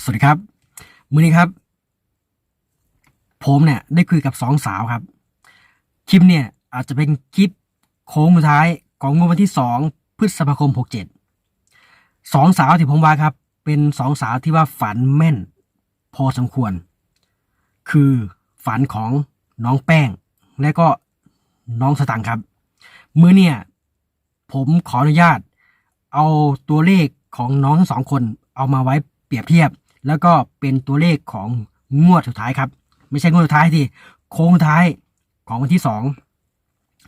สวัสดีครับ มือนี้ครับ ผมเนี่ย ได้คุยกับสองสาวครับ คลิปเนี่ย อาจจะเป็นคลิปโค้งสุดท้ายของงวดวันที่สองพฤษภาคมหกเจ็ดสองสาวที่ผมว่าครับ เป็นสองสาวที่ว่าฝันแม่น พอสมควร คือฝันของน้องแป้ง และก็น้องสตังค์ครับ มือเนี่ย ผมขออนุญาต เอาตัวเลขของน้องทั้งสองคนเอามาไว้เปรียบเทียบ แล้วก็เป็นตัวเลขของงวดสุดท้ายครับ ไม่ใช่งวดสุดท้ายที่โค้งท้ายของวันที่สอง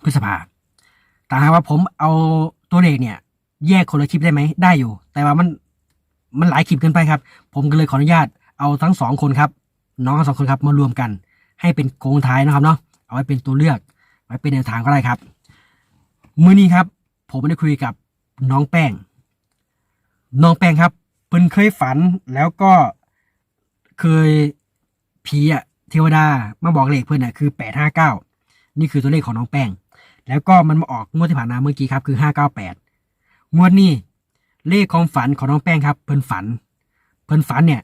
พฤษภาแต่หากว่าผมเอาตัวเลขเนี่ย แยกคนละคลิปได้ไหมได้อยู่ แต่ว่ามันมันหลายคลิปเกินไปครับ ผมก็เลยขออนุญาตเอาทั้งสองคนครับ น้องทั้งสองคนครับมารวมกัน ให้เป็นโค้งท้ายนะครับเนาะเอาไว้เป็นตัวเลือกไว้เป็นแนวทางก็ได้ครับมื้อนี้ครับ ผมได้คุยกับน้องแป้ง น้องแป้งครับ พิ่นเคยฝันแล้วก็เคยผีอะเทวดามาบอกเลขเพิ่นอะคือแปดห้าเก้านี่คือตัวเลขของน้องแป้ง แล้วก็มันมาออกงวดที่ผ่านมาเมื่อกี้ครับคือห้าเก้าแปดงวดนี้เลขของฝันของน้องแป้งครับ เพิ่นฝัน เพิ่นฝันเนี่ย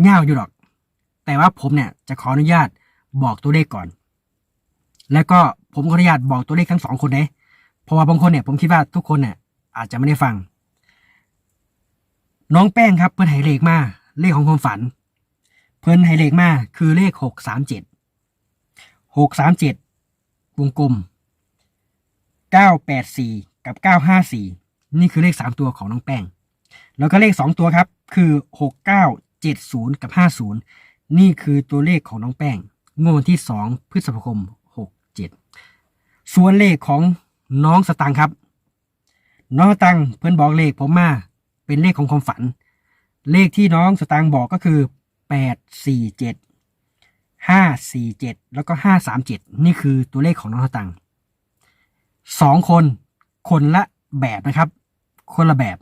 เง่าอยู่หรอก แต่ว่าผมเนี่ยจะขออนุญาตบอกตัวเลขก่อน แล้วก็ผมขออนุญาตบอกตัวเลขทั้งสองคนเลยเพราะว่าบางคนเนี่ยผมคิดว่าทุกคนเนี่ยอาจจะไม่ได้ฟัง น้องแป้งครับเพิ่นให้เลขมาเลขของความฝัน เพิ่นให้เลขมาคือเลขหกสามเจ็ดหกสามเจ็ดวงกลมเก้าแปดสี่กับเก้าห้าสี่นี่คือเลขสามตัวของน้องแป้ง แล้วก็เลขสองตัวครับคือหกเก้าเจ็ดศูนย์กับห้าศูนย์นี่คือตัวเลขของน้องแป้งงวดที่สองพฤษภาคมหกเจ็ดส่วนเลขของน้องสตังค์ครับ น้องสตังค์เพื่อนบอกเลขผมมา เป็นเลขของความฝัน เลขที่น้องสตางค์บอกก็คือแปดสี่เจ็ดห้าสี่เจ็ดแล้วก็ห้าสามเจ็ดนี่คือตัวเลขของน้องสตางค์สองคนคนละแบบนะครับ คนละแบบ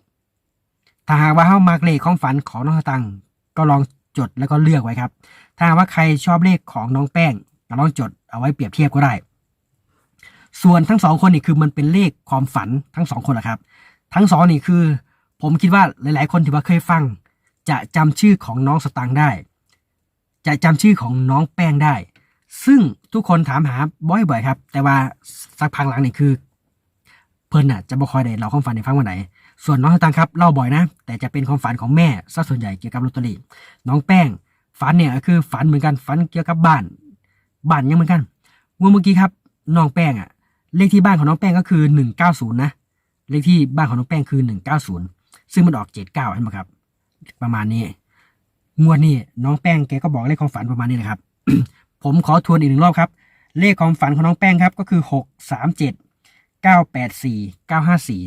ถ้าหากว่าเข้ามาเลขของฝันของน้องสตังค์ก็ลองจดแล้วก็เลือกไว้ครับ ถ้าหากว่าใครชอบเลขของน้องแป้งก็ลองจดเอาไว้เปรียบเทียบก็ได้ ส่วนทั้งสองคนนี่คือมันเป็นเลขความฝันทั้งสองคนแหละครับ ทั้งสองนี่คือ ผมคิดว่าหลาย ๆ คนที่ว่าเคยฟัง จะจำชื่อของน้องสตางค์ได้ จะจำชื่อของน้องแป้งได้ ซึ่งทุกคนถามหาบ่อย ๆ ครับ แต่ว่าสักพักหลังนี่คือ เพิ่นน่ะจะบ่คอยได้เล่าความฝันให้ฟังวันไหน ส่วนน้องสตางค์ครับเล่าบ่อยนะ แต่จะเป็นความฝันของแม่ซะส่วนใหญ่เกี่ยวกับลอตเตอรี่น้องแป้งฝันเนี่ยก็คือฝันเหมือนกันฝันเกี่ยวกับบ้านบ้านยังเหมือนกันเมื่อเมื่อกี้ครับน้องแป้งอะเลขที่บ้านของน้องแป้งก็คือหนึ่งเก้าศูนย์นะ เลขที่บ้านของน้องแป้งคือหนึ่งเก้าศูนย์ ซึ่งมันออกเจ็ดเก้าเห็นไหมครับ ประมาณนี้ งวดนี้น้องแป้งแกก็บอกเลขความฝันประมาณนี้นะครับ ผมขอทวนอีกหนึ่งรอบครับ เลขความฝันของน้องแป้งครับก็คือหกสามเจ็ดเก้าแปดสี่เก้าห้าสี่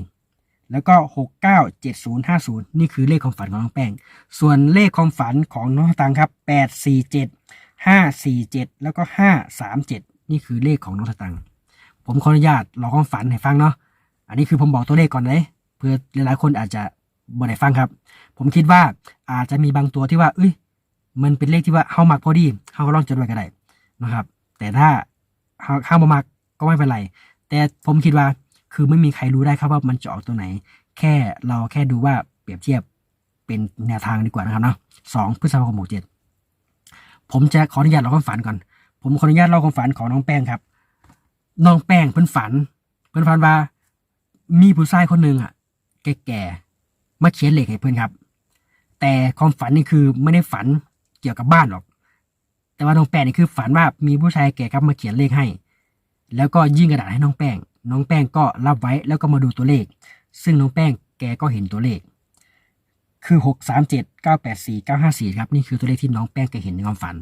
แล้วก็หกเก้าเจ็ดศูนย์ห้าศูนย์นี่คือเลขความฝันของน้องแป้ง ส่วนเลขความฝันของน้องตังค์ครับแปดสี่เจ็ดห้าสี่เจ็ดแล้วก็ห้าสามเจ็ดนี่คือเลขของน้องตังค์ผมขออนุญาตลองความฝันให้ฟังเนาะอันนี้คือผมบอกตัวเลขก่อนเลยเพื่อหลายๆคนอาจจะ บ่ได้ฟังครับ ผมคิดว่าอาจจะมีบางตัวที่ว่า เอ้ย มันเป็นเลขที่ว่าเฮามักพอดีเฮาก็ลองจดไว้ก็ได้นะครับ แต่ถ้าเฮาเฮาบ่มักก็ไม่เป็นไร แต่ผมคิดว่าคือไม่มีใครรู้ได้ครับว่ามันจะออกตัวไหน แค่เราแค่ดูว่าเปรียบเทียบเป็นแนวทางดีกว่านะครับเนาะสองพฤษภาคมหกเจ็ดผมจะขออนุญาตเล่าความฝันก่อน ผมขออนุญาตเล่าความฝันของน้องแป้งครับ น้องแป้งเพิ่นฝัน เพิ่นฝันว่ามีผู้ชายคนหนึ่งอะ แก่ มาเขียนเลขให้เพื่อนครับ แต่ความฝันนี่คือไม่ได้ฝันเกี่ยวกับบ้านหรอก แต่ว่าน้องแป้งนี่คือฝันว่ามีผู้ชายแก่ครับมาเขียนเลขให้ แล้วก็ยื่นกระดาษให้น้องแป้ง น้องแป้งก็รับไว้แล้วก็มาดูตัวเลข ซึ่งน้องแป้งแกก็เห็นตัวเลข คือหกสามเจ็ดเก้าแปดสี่เก้าห้าสี่ครับนี่คือตัวเลขที่น้องแป้งแกเห็นในความฝัน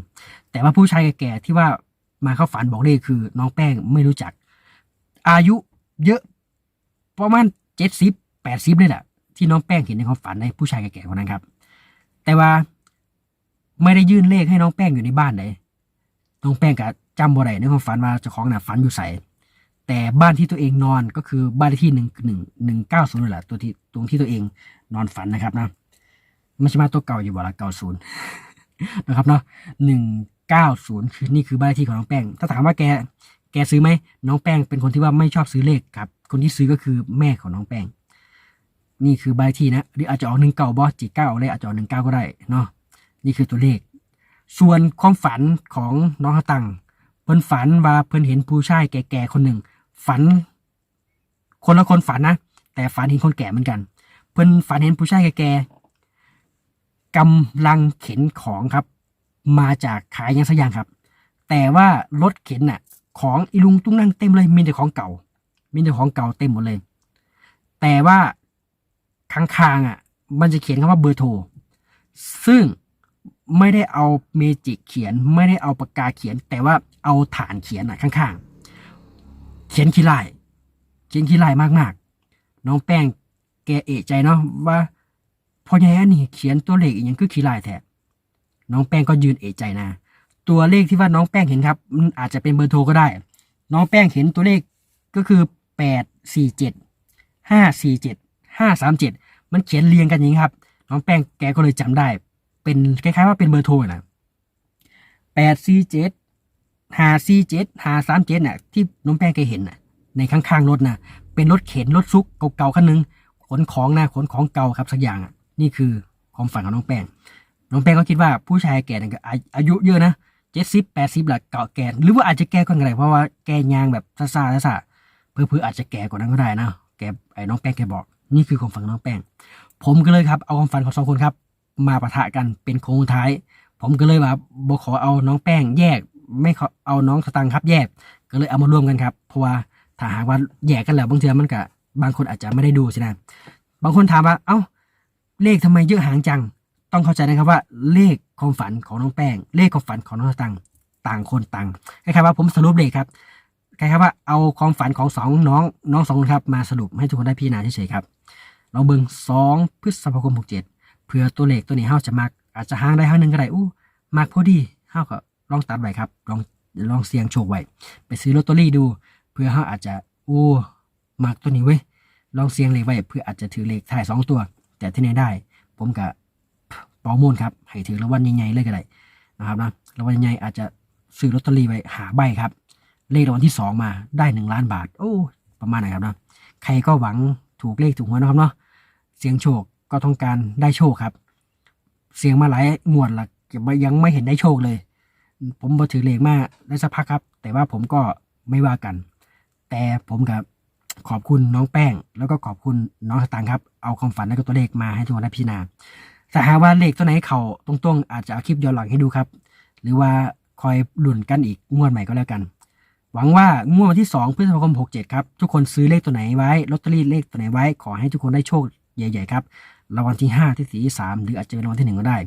แต่ว่าผู้ชายแก่ที่ว่ามาเข้าฝันบอกเลขคือน้องแป้งไม่รู้จัก อายุเยอะประมาณเจ็ดสิบแปดสิบเลยแหละ ที่น้องแป้งเห็นในความฝันในผู้ชายแก่ๆคนนั้นครับ แต่ว่าไม่ได้ยื่นเลขให้น้องแป้งอยู่ในบ้านเลยน้องแป้งก็จำบ่ได้ในความฝันว่าเจ้าของน่ะฝันอยู่ใสแต่บ้านที่ตัวเองนอนก็คือบ้านที่หนึ่งหนึ่งหนึ่งเก้าศูนย์แหละตัวที่ตรงที่ตัวเองนอนฝันนะครับนะไม่ใช่มาตัวเก่าอยู่บ่ละเก้าศูนย์นะครับเนาะหนึ่งเก้าศูนย์คือนี่คือบ้านที่ของน้องแป้ง ถ้าถามว่าแก แกซื้อไหมน้องแป้งเป็นคนที่ว่าไม่ชอบซื้อเลขครับ คนที่ซื้อก็คือแม่ของน้องแป้ง นี่คือใบที่นะหรืออาจจะออกหนึ่งเก้าบอสจีเก้าเลยอาจจะออกหนึ่งเก้าก็ได้เนาะนี่คือตัวเลข ส่วนความฝันของน้องฮตังเพิ่นฝันว่าเพิ่นเห็นผู้ชายแก่ๆคนหนึ่งฝัน คนละคนฝันนะแต่ฝันเห็นคนแก่เหมือนกัน เพิ่นฝันเห็นผู้ชายแก่ๆกำลังเข็นของครับ มาจากขายยังสยางครับ แต่ว่ารถเข็นน่ะ ของอีลุงตุ้งนั่งเต็มเลยมีแต่ของเก่ามีแต่ของเก่าเต็มหมดเลย แต่ว่า ข้างๆอะ มันจะเขียนคำว่าเบอร์โทร ซึ่งไม่ได้เอาเมจิกเขียน ไม่ได้เอาปากกาเขียน แต่ว่าเอาฐานเขียนอะข้างๆ เขียนขี้ลายเขียนขี้ลายมากๆ น้องแป้งแกเอะใจเนาะว่าพอแย่นี่เขียนตัวเลขอีกอย่างคือขี้ลายแท้น้องแป้งก็ยืนเอะใจนะ ตัวเลขที่ว่าน้องแป้งเห็นครับ มันอาจจะเป็นเบอร์โทรก็ได้ น้องแป้งเห็นตัวเลขก็คือแปดสี่เจ็ดห้าสี่เจ็ด ห้าสามเจ็ดมันเขียนเรียงกันอย่างนี้ครับ น้องแป้งแกก็เลยจำได้ เป็นคล้ายๆว่าเป็นเบอร์โทรนะแปดสี่เจ็ดห้าสี่เจ็ดห้าสามเจ็ดน่ะที่น้องแป้งแกเห็นน่ะในข้างๆรถน่ะเป็นรถเข็นรถซุกเก่าๆคันหนึงขนของนะขนของเก่าครับสักอย่างอะนี่คือความฝันของน้องแป้งน้องแป้งก็คิดว่าผู้ชายแก่นั่นก็อาอายุเยอะนะเจ็ดสิบแปดสิบหละเก่าแก่หรือว่าอาจจะแก่กันได้เพราะว่าแกยางแบบซาซาซาซาเพื่อเพื่อๆอาจจะแก่กว่านั้นก็ได้นะแกไอ้น้องแป้งแกบอก นี่คือความฝันของน้องแป้ง ผมก็เลยครับเอาความฝันของสองคนครับ มาปะทะกันเป็นโค้งท้าย ผมก็เลยว่าบขอเอาน้องแป้งแยก ไม่ขอเอาน้องสตังค์ครับแยก ก็เลยเอามารวมกันครับ เพราะว่าถ้าหากว่าแยกกันแล้วบางเทีมันก็บางคนอาจจะไม่ได้ดูสินะ บางคนถามว่า เอ้า เลขทำไมเยอะหางจัง ต้องเข้าใจนะครับว่า เลขความฝันของน้องแป้ง เลขความฝันของน้องสตังค์ต่างคนต่างคล้ายๆว่าผมสรุปเลขครับคล้ายๆว่าเอาความฝันของสองน้องน้องสองคนครับมาสรุปให้ทุกคนได้พิจารณาเฉยๆครับ ลองเบิ่งสองพฤษภาคมหกเจ็ดเพื่อตัวเลขตัวนี้เฮาจะมักอาจจะห่างได้ห่างหนึ่งก็ได้อู้มักพอดีเฮาก็ลองตัดไว้ครับลองลองเสี่ยงโชคไว้ไปซื้อลอตเตอรี่ดู เพื่อเฮาอาจจะโอ้มักตัวนี้เว้ยลองเสี่ยงเลขไว้เพื่ออาจจะถือเลขท้ายสองตัว แต่ที่ไหนได้ ผมกับปอมูลครับให้ถือรางวัลใหญ่ๆเลยก็ได้นะครับนะรางวัลใหญ่อาจจะซื้อลอตเตอรี่ไว้หาใบครับ เลขรางวัลที่สองมาได้หนึ่งล้านบาท โอ้ ประมาณไหนครับนะใครก็หวังถูกเลขถูกหวยนะครับเนาะ เสียงโชคก็ต้องการได้โชคครับ เสียงมาหลายงวดละยังไม่เห็นได้โชคเลย ผมมาถือเลขมาได้สักพักครับ แต่ว่าผมก็ไม่ว่ากัน แต่ผมกับขอบคุณน้องแป้ง แล้วก็ขอบคุณน้องสตางค์ครับ เอาความฝันและก็ตัวเลขมาให้ทุกคนได้พิจารณาถ้าหากว่าเลขตัวไหนเขาตรงๆ อาจจะเอาคลิปย้อนหลังให้ดูครับ หรือว่าคอยลุ่นกันอีกงวดใหม่ก็แล้วกัน หวังว่างวดวันที่ 2 พฤษภาคม 67 ครับ ทุกคนซื้อเลขตัวไหนไว้ลอตเตอรี่เลขตัวไหนไว้ ขอให้ทุกคนได้โชค ใหญ่ๆครับรางวัลที่ 5 ที่สี่สามหรืออาจจะเป็นรางวัลที่ 1 ก็ได้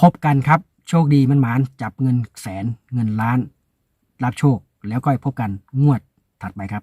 พบกันครับ โชคดีมันหมานจับเงินแสนเงินล้าน รับโชคแล้วก็พบกันงวดถัดไปครับ